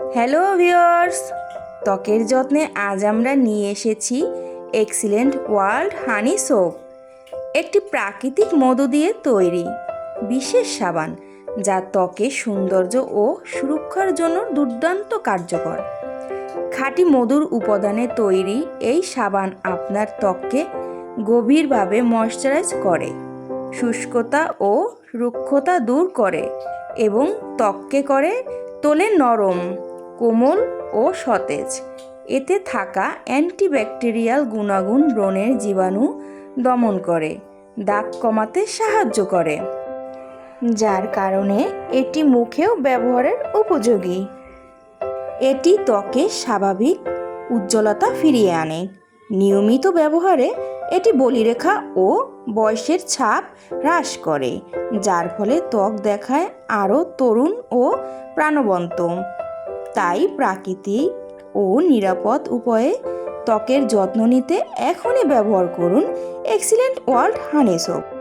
Hello viewers ত্বকের যত্নে আজ আমরা নিয়ে এসেছি এক্সিলেন্ট ওয়ার্ল্ড হানি সোপ, একটি প্রাকৃতিক মধু দিয়ে তৈরি বিশেষ সাবান যা ত্বকের সৌন্দর্য ও সুরক্ষার জন্য দুর্দান্ত কার্যকর। খাঁটি মধুর উপাদানে তৈরি এই সাবান আপনার ত্বককে গভীরভাবে ময়শ্চারাইজ করে, শুষ্কতা ও রুক্ষতা দূর করে এবং ত্বককে করে তোলে নরম কোমল ও সতেজ। এতে থাকা অ্যান্টিব্যাকটেরিয়াল গুণাগুণ ব্রণের জীবাণু দমন করে, দাগ কমাতে সাহায্য করে। যার কারণে এটি মুখেও ব্যবহারের উপযোগী। এটি ত্বকে স্বাভাবিক উজ্জ্বলতা ফিরিয়ে আনে। নিয়মিত ব্যবহারে এটি বলিরেখা ও বয়সের ছাপ হ্রাস করে, যার ফলে ত্বক দেখায় আরও তরুণ ও প্রাণবন্ত। তাই প্রাকৃতিক ও নিরাপদ উপায়ে ত্বকের যত্ন নিতে এখনই ব্যবহার করুন এক্সিলেন্ট ওয়ার্ল্ড হানি সোপ।